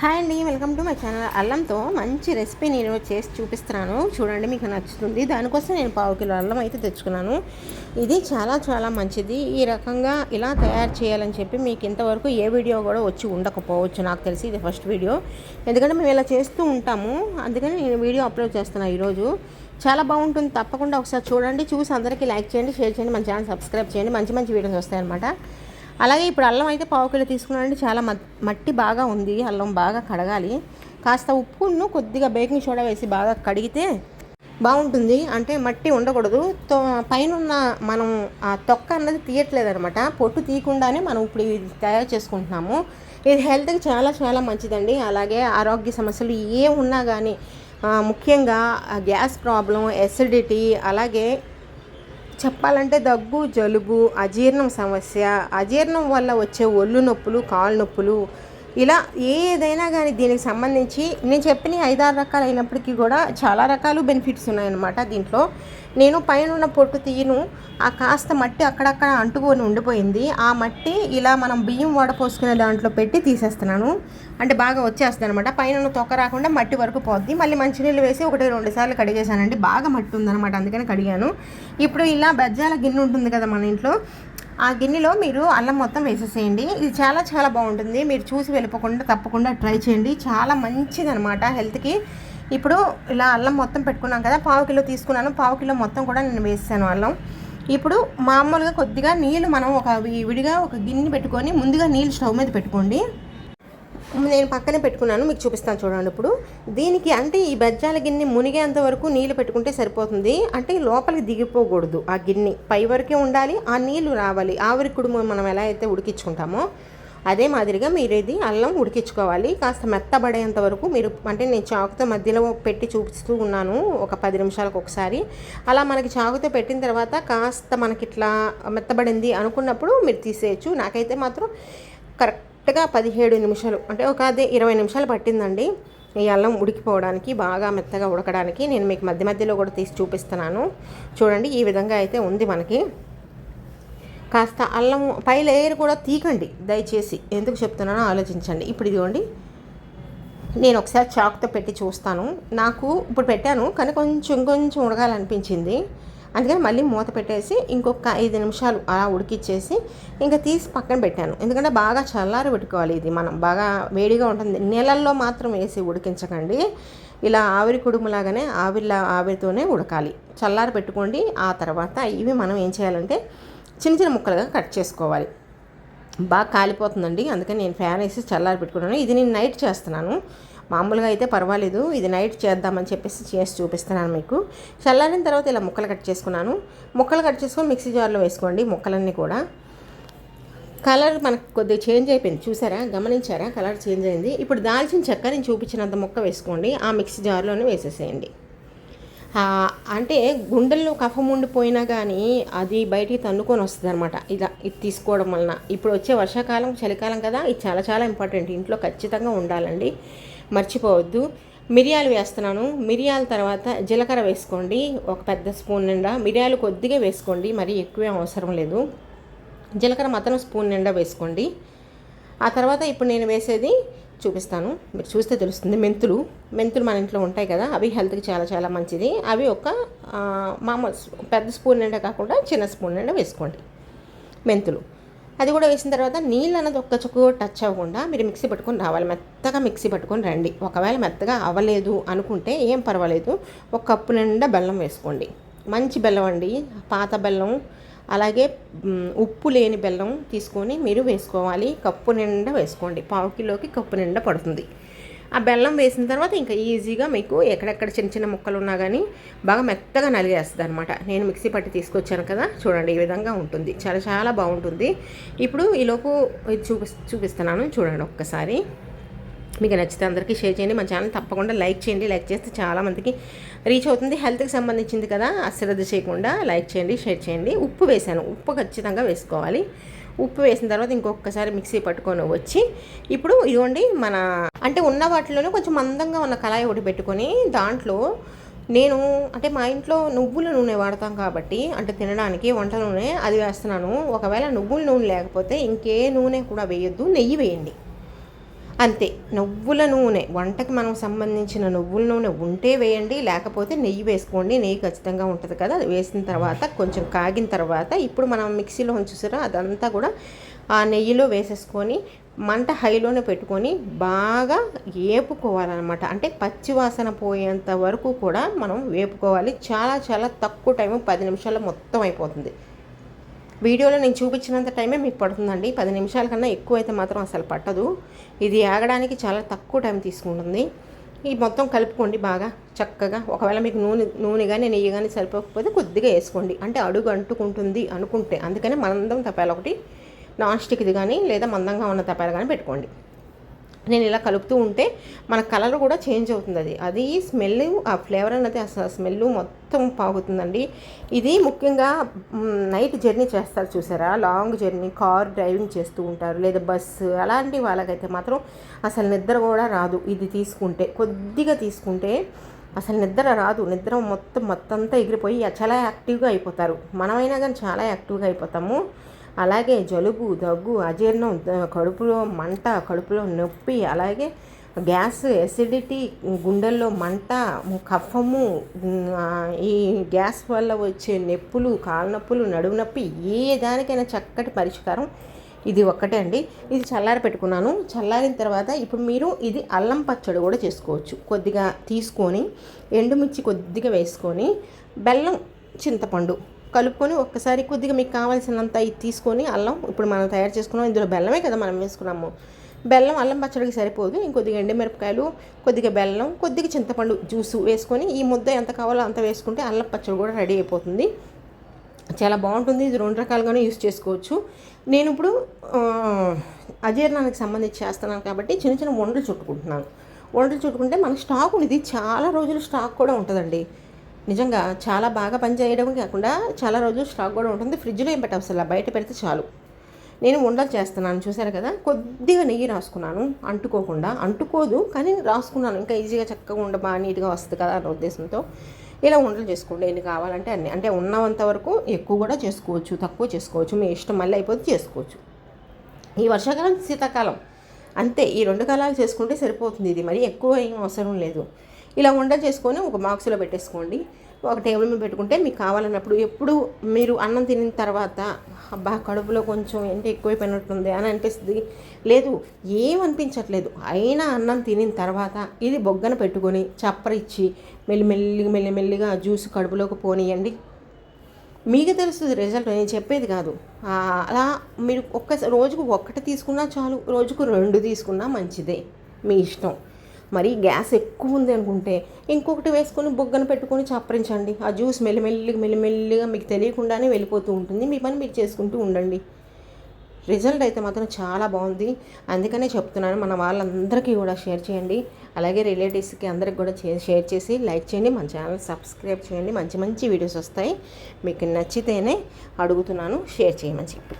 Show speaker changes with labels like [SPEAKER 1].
[SPEAKER 1] Hi అండి welcome to my channel. అల్లంతో మంచి రెసిపీ నేను చేసి చూపిస్తున్నాను. చూడండి మీకు నచ్చుతుంది. దానికోసం నేను పావు కిలో అల్లం అయితే తెచ్చుకున్నాను. ఇది చాలా చాలా మంచిది. ఈ రకంగా ఇలా తయారు చేయాలని చెప్పి మీకు ఇంతవరకు ఏ వీడియో కూడా వచ్చి ఉండకపోవచ్చు. నాకు తెలిసి ఇది ఫస్ట్ వీడియో. ఎందుకంటే మేము ఇలా చేస్తూ ఉంటాము. అందుకని నేను వీడియో అప్లోడ్ చేస్తున్నాను ఈరోజు. చాలా బాగుంటుంది. తప్పకుండా ఒకసారి చూడండి. చూసి అందరికీ లైక్ చేయండి షేర్ చేయండి మన ఛానల్ సబ్స్క్రైబ్ చేయండి. మంచి మంచి వీడియోస్ వస్తాయన్నమాట. అలాగే ఇప్పుడు అల్లం అయితే పావు కిలో తీసుకున్నానండి. చాలా మట్టి బాగా ఉంది. అల్లం బాగా కడగాలి. కాస్త ఉప్పును కొద్దిగా బేకింగ్ సోడా వేసి బాగా కడిగితే బాగుంటుంది. అంటే మట్టి ఉండకూడదు. తో పైన మనం ఆ తొక్క అన్నది తీయట్లేదు అనమాట పొట్టు తీయకుండానే మనం ఇప్పుడు ఇది తయారు చేసుకుంటున్నాము. ఇది హెల్త్కి చాలా చాలా మంచిదండి. అలాగే ఆరోగ్య సమస్యలు ఏ ఉన్నా కానీ ముఖ్యంగా గ్యాస్ ప్రాబ్లం ఎసిడిటీ అలాగే చెప్పాలంటే దగ్గు జలుబు అజీర్ణం సమస్య. అజీర్ణం వల్ల వచ్చే ఒళ్ళు నొప్పులు కాళ్ళు నొప్పులు ఇలా ఏదైనా కానీ దీనికి సంబంధించి నేను చెప్పిన ఐదారు రకాలు అయినప్పటికీ కూడా చాలా రకాలు బెనిఫిట్స్ ఉన్నాయన్నమాట దీంట్లో. నేను పైన ఉన్న పొట్టు తీయను ఆ కాస్త మట్టి అక్కడక్కడ అంటుకొని ఉండిపోయింది. ఆ మట్టి ఇలా మనం బియ్యం వడపోసుకునే దాంట్లో పెట్టి తీసేస్తున్నాను. అంటే బాగా వచ్చేస్తుంది అనమాట పైన ఉన్న తొక్క రాకుండా మట్టి వరకు పోద్ది. మళ్ళీ మంచినీళ్ళు వేసి ఒకటి రెండు సార్లు కడిగేశానండి. బాగా మట్టి ఉందన్నమాట. అందుకని కడిగాను. ఇప్పుడు ఇలా బజ్జాల గిన్నె ఉంటుంది కదా మన ఇంట్లో ఆ గిన్నెలో మీరు అల్లం మొత్తం వేసేసేయండి. ఇది చాలా చాలా బాగుంటుంది. మీరు చూసి వెళ్ళిపోకుండా తప్పకుండా ట్రై చేయండి. చాలా మంచిది అనమాట హెల్త్కి. ఇప్పుడు ఇలా అల్లం మొత్తం పెట్టుకున్నాం కదా పావు కిలో తీసుకున్నాను. పావు కిలో మొత్తం కూడా నేను వేసాను అల్లం. ఇప్పుడు మామూలుగా కొద్దిగా నీళ్ళు మనం ఒక విడిగా ఒక గిన్నె పెట్టుకొని ముందుగా నీళ్ళు స్టవ్ మీద పెట్టుకోండి. నేను పక్కనే పెట్టుకున్నాను మీకు చూపిస్తాను చూడండి ఇప్పుడు. దీనికి అంటే ఈ బజ్జాల గిన్నె మునిగేంత వరకు నీళ్ళు పెట్టుకుంటే సరిపోతుంది. అంటే లోపలికి దిగిపోకూడదు ఆ గిన్నె. పై వరకే ఉండాలి ఆ నీళ్ళు రావాలి. ఆవిరి కుడుము మనం ఎలా అయితే ఉడికించుకుంటామో అదే మాదిరిగా మీరు ఇది అల్లం ఉడికించుకోవాలి. కాస్త మెత్తబడేంత వరకు మీరు అంటే నేను చాకుతో మధ్యలో పెట్టి చూపిస్తూ ఉన్నాను ఒక పది నిమిషాలకు ఒకసారి. అలా మనకి చాకుతో పెట్టిన తర్వాత కాస్త మనకి ఇట్లా మెత్తబడింది అనుకున్నప్పుడు మీరు తీసేయచ్చు. నాకైతే మాత్రం కరెక్ట్ కరెక్ట్గా పదిహేడు నిమిషాలు అంటే ఒక అదే ఇరవై నిమిషాలు పట్టిందండి. ఈ అల్లం ఉడికిపోవడానికి బాగా మెత్తగా ఉడకడానికి నేను మీకు మధ్య మధ్యలో కూడా తీసి చూపిస్తున్నాను. చూడండి ఈ విధంగా అయితే ఉంది మనకి. కాస్త అల్లం పై లేయర్ కూడా తీకండి దయచేసి. ఎందుకు చెప్తున్నానో ఆలోచించండి. ఇప్పుడు ఇదిగోండి నేను ఒకసారి చాక్తో పెట్టి చూస్తాను. నాకు ఇప్పుడు పెట్టాను కానీ కొంచెం కొంచెం ఉడకాలనిపించింది. అందుకని మళ్ళీ మూత పెట్టేసి ఇంకొక ఐదు నిమిషాలు అలా ఉడికిచ్చేసి ఇంకా తీసి పక్కన పెట్టాను. ఎందుకంటే బాగా చల్లారి పెట్టుకోవాలి ఇది. మనం బాగా వేడిగా ఉంటుంది. నీళ్ళల్లో మాత్రం వేసి ఉడికించకండి. ఇలా ఆవిరి కుడుములాగానే ఆవిరిలా ఆవిరితోనే ఉడకాలి. చల్లారి పెట్టుకోండి. ఆ తర్వాత ఇవి మనం ఏం చేయాలంటే చిన్న చిన్న ముక్కలుగా కట్ చేసుకోవాలి. బాగా కాలిపోతుందండి. అందుకని నేను ఫ్యాన్ వేసి చల్లారి పెట్టుకున్నాను. ఇది నేను నైట్ చేస్తున్నాను. మామూలుగా అయితే పర్వాలేదు. ఇది నైట్ చేద్దామని చెప్పేసి చేసి చూపిస్తున్నాను మీకు. చల్లారిన తర్వాత ఇలా ముక్కలు కట్ చేసుకున్నాను. ముక్కలు కట్ చేసుకొని మిక్సీ జార్లో వేసుకోండి ముక్కలన్నీ కూడా. కలర్ మనకు కొద్దిగా చేంజ్ అయిపోయింది. చూసారా? గమనించారా? కలర్ చేంజ్ అయింది. ఇప్పుడు దాల్చిన చెక్క నేను చూపించినంత ముక్క వేసుకోండి. ఆ మిక్సీ జార్లోనే వేసేసేయండి. అంటే గుండెల్లో కఫం ఉండిపోయినా కానీ అది బయటికి తన్నుకొని వస్తుంది అనమాట ఇలా ఇది తీసుకోవడం వలన. ఇప్పుడు వచ్చే వర్షాకాలం చలికాలం కదా. ఇది చాలా చాలా ఇంపార్టెంట్ ఇంట్లో ఖచ్చితంగా ఉండాలండి. మర్చిపోవద్దు. మిరియాలు వేస్తున్నాను. మిరియాల తర్వాత జీలకర్ర వేసుకోండి. ఒక పెద్ద స్పూన్ నిండా. మిరియాలు కొద్దిగా వేసుకోండి. మరి ఎక్కువే అవసరం లేదు. జీలకర్ర మాత్రం స్పూన్ నిండా వేసుకోండి. ఆ తర్వాత ఇప్పుడు నేను వేసేది చూపిస్తాను. మీరు చూస్తే తెలుస్తుంది మెంతులు. మెంతులు మన ఇంట్లో ఉంటాయి కదా అవి హెల్త్కి చాలా చాలా మంచిది. అవి ఒక మామూలు పెద్ద స్పూన్ నిండా కాకుండా చిన్న స్పూన్ నిండా వేసుకోండి. మెంతులు. అది కూడా వేసిన తర్వాత నీళ్ళు అన్నది ఒక్క చుక్క టచ్ అవ్వకుండా మీరు మిక్సీ పట్టుకొని రావాలి. మెత్తగా మిక్సీ పట్టుకొని రండి. ఒకవేళ మెత్తగా అవ్వలేదు అనుకుంటే ఏం పర్వాలేదు. ఒక కప్పు నిండా బెల్లం వేసుకోండి. మంచి బెల్లం అండి. పాత బెల్లం అలాగే ఉప్పు లేని బెల్లం తీసుకొని మీరు వేసుకోవాలి. కప్పు నిండా వేసుకోండి. పావు కిలోకి కప్పు నిండా పడుతుంది. ఆ బెల్లం వేసిన తర్వాత ఇంకా ఈజీగా మీకు ఎక్కడెక్కడ చిన్న చిన్న ముక్కలు ఉన్నా కానీ బాగా మెత్తగా నలిగేస్తుంది అనమాట నేను మిక్సీ పట్టి తీసుకొచ్చాను కదా చూడండి ఈ విధంగా ఉంటుంది. చాలా చాలా బాగుంటుంది. ఇప్పుడు ఈలోపు చూపి చూపిస్తున్నాను. చూడండి ఒక్కసారి. మీకు నచ్చితే అందరికీ షేర్ చేయండి. మా ఛానల్ తప్పకుండా లైక్ చేయండి. లైక్ చేస్తే చాలామందికి రీచ్ అవుతుంది. హెల్త్కి సంబంధించింది కదా అశ్రద్ధ చేయకుండా లైక్ చేయండి షేర్ చేయండి. ఉప్పు వేసాను ఉప్పు ఖచ్చితంగా వేసుకోవాలి. ఉప్పు వేసిన తర్వాత ఇంకొకసారి మిక్సీ పట్టుకొని వచ్చి ఇప్పుడు ఇదిగోండి మన అంటే ఉన్న వాటిలోనే కొంచెం మందంగా ఉన్న కళాయి ఒకటి పెట్టుకొని దాంట్లో నేను అంటే మా ఇంట్లో నువ్వుల నూనె వాడతాం కాబట్టి అంటే తినడానికి వంట నూనె అది వేస్తున్నాను. ఒకవేళ నువ్వుల నూనె లేకపోతే ఇంకే నూనె కూడా వేయొద్దు నెయ్యి వేయండి. అంతే. నువ్వుల నూనె వంటకి మనం సంబంధించిన నువ్వుల నూనె ఉంటే వేయండి లేకపోతే నెయ్యి వేసుకోండి. నెయ్యి ఖచ్చితంగా ఉంటుంది కదా. అది వేసిన తర్వాత కొంచెం కాగిన తర్వాత ఇప్పుడు మనం మిక్సీలో ఉంచుసారా అదంతా కూడా ఆ నెయ్యిలో వేసేసుకొని మంట హైలోనే పెట్టుకొని బాగా వేపుకోవాలన్నమాట అంటే పచ్చివాసన పోయేంత వరకు కూడా మనం వేపుకోవాలి. చాలా చాలా తక్కువ టైం పది నిమిషాల్లో మొత్తం అయిపోతుంది. వీడియోలో నేను చూపించినంత టైమే మీకు పడుతుందండి. పది నిమిషాల కన్నా ఎక్కువ అయితే మాత్రం అసలు పట్టదు. ఇది ఆగడానికి చాలా తక్కువ టైం తీసుకుంటుంది. ఈ మొత్తం కలుపుకోండి బాగా చక్కగా. ఒకవేళ మీకు నూనె నూనె కానీ నెయ్యి కానీ సరిపోకపోతే కొద్దిగా వేసుకోండి. అంటే అడుగు అంటుకుంటుంది అనుకుంటే. అందుకనే మందం తపాలి ఒకటి నాన్ స్టిక్ది కానీ లేదా మందంగా ఉన్న తపాలు కానీ పెట్టుకోండి. నేను ఇలా కలుపుతూ ఉంటే మన కలర్ కూడా చేంజ్ అవుతుంది అది. అది స్మెల్ ఆ ఫ్లేవర్ అన్నది అసలు స్మెల్ మొత్తం పాగుతుందండి. ఇది ముఖ్యంగా నైట్ జర్నీ చేస్తారు చూసారా? లాంగ్ జర్నీ కార్ డ్రైవింగ్ చేస్తూ ఉంటారు. లేదా బస్సు అలాంటి వాళ్ళకైతే మాత్రం అసలు నిద్ర కూడా రాదు ఇది తీసుకుంటే. కొద్దిగా తీసుకుంటే అసలు నిద్ర రాదు. నిద్ర మొత్తం మొత్తం అంతా ఎగిరిపోయి చాలా యాక్టివ్గా అయిపోతారు. మనమైనా కానీ చాలా యాక్టివ్గా అయిపోతాము. అలాగే జలుబు దగ్గు అజీర్ణం కడుపులో మంట కడుపులో నొప్పి అలాగే గ్యాస్ ఎసిడిటీ గుండెల్లో మంట కఫము ఈ గ్యాస్ వల్ల వచ్చే నొప్పులు కాళ్ళ నొప్పులు నడుము నొప్పి ఏ దానికైనా చక్కటి పరిష్కారం ఇది ఒక్కటే అండి. ఇది చల్లారి పెట్టుకున్నాను. చల్లారిన తర్వాత ఇప్పుడు మీరు ఇది అల్లం పచ్చడి కూడా చేసుకోవచ్చు. కొద్దిగా తీసుకొని ఎండుమిర్చి కొద్దిగా వేసుకొని బెల్లం చింతపండు కలుపుకొని ఒక్కసారి కొద్దిగా మీకు కావాల్సినంత ఇది తీసుకొని అల్లం ఇప్పుడు మనం తయారు చేసుకున్నాం. ఇందులో బెల్లమే కదా మనం వేసుకున్నాము. బెల్లం అల్లం పచ్చడికి సరిపోదు. ఇంకొద్దిగా ఎండుమిరపకాయలు కొద్దిగా బెల్లం కొద్దిగా చింతపండు జ్యూసు వేసుకొని ఈ ముద్ద ఎంత కావాలో అంత వేసుకుంటే అల్లం పచ్చడి కూడా రెడీ అయిపోతుంది. చాలా బాగుంటుంది. ఇది రెండు రకాలుగానే యూస్ చేసుకోవచ్చు. నేను ఇప్పుడు అజీర్ణానికి సంబంధించి చేస్తున్నాను కాబట్టి చిన్న చిన్న వండలు చుట్టుకుంటున్నాను. వండలు చుట్టుకుంటే మనకు స్టాక్ ఉంది చాలా రోజులు స్టాక్ కూడా ఉంటుందండి. నిజంగా చాలా బాగా పనిచేయడం కాకుండా చాలా రోజులు స్టాక్ కూడా ఉంటుంది. ఫ్రిడ్జ్లో ఏం పెట్టవసరం బయట పెడితే చాలు. నేను ఉండలు చేస్తున్నాను చూసారు కదా? కొద్దిగా నెయ్యి రాసుకున్నాను అంటుకోకుండా. అంటుకోదు కానీ రాసుకున్నాను. ఇంకా ఈజీగా చక్కగా ఉండ బాగా నీట్గా వస్తుంది కదా అన్న ఉద్దేశంతో. ఇలా ఉండలు చేసుకోండి ఎన్ని కావాలంటే అన్ని. అంటే ఉన్నంత వరకు ఎక్కువ కూడా చేసుకోవచ్చు తక్కువ చేసుకోవచ్చు. మీ ఇష్టం మళ్ళీ అయిపోతే చేసుకోవచ్చు. ఈ వర్షాకాలం శీతాకాలం. అంతే ఈ రెండు కాలాలు చేసుకుంటే సరిపోతుంది ఇది. మరి ఎక్కువ ఏం అవసరం లేదు. ఇలా వంట చేసుకొని ఒక బాక్స్లో పెట్టేసుకోండి. ఒక టేబుల్ మీద పెట్టుకుంటే మీకు కావాలన్నప్పుడు ఎప్పుడు మీరు అన్నం తినిన తర్వాత అబ్బా కడుపులో కొంచెం ఏంటి ఎక్కువైపోయినట్టుంది అని అనిపిస్తుంది. లేదు ఏమనిపించట్లేదు అయినా అన్నం తినిన తర్వాత ఇది బొగ్గన పెట్టుకొని చప్పరిచ్చి మెల్లిమెల్లిగా మెల్లిమెల్లిగా జ్యూస్ కడుపులోకి పోనీయండి. మీకు తెలుస్తుంది రిజల్ట్ నేను చెప్పేది కాదు. అలా మీరు ఒక్క రోజుకు ఒక్కటి తీసుకున్నా చాలు రోజుకు రెండు తీసుకున్నా మంచిదే. మీ ఇష్టం. మరి గ్యాస్ ఎక్కువ ఉంది అనుకుంటే ఇంకొకటి వేసుకొని బొగ్గన పెట్టుకొని చప్పరించండి. ఆ జ్యూస్ మెల్లిమెల్లిగా మెల్లిమెల్లిగా మీకు తెలియకుండానే వెళ్ళిపోతూ ఉంటుంది. మీ పని మీరు చేసుకుంటూ ఉండండి. రిజల్ట్ అయితే మాత్రం చాలా బాగుంది. అందుకనే చెప్తున్నాను మన వాళ్ళందరికీ కూడా షేర్ చేయండి. అలాగే రిలేటివ్స్కి అందరికి కూడా షేర్ చేసి లైక్ చేయండి. మన ఛానల్ సబ్స్క్రైబ్ చేయండి. మంచి మంచి వీడియోస్ వస్తాయి. మీకు నచ్చితేనే అడుగుతున్నాను షేర్ చేయమని చెప్పి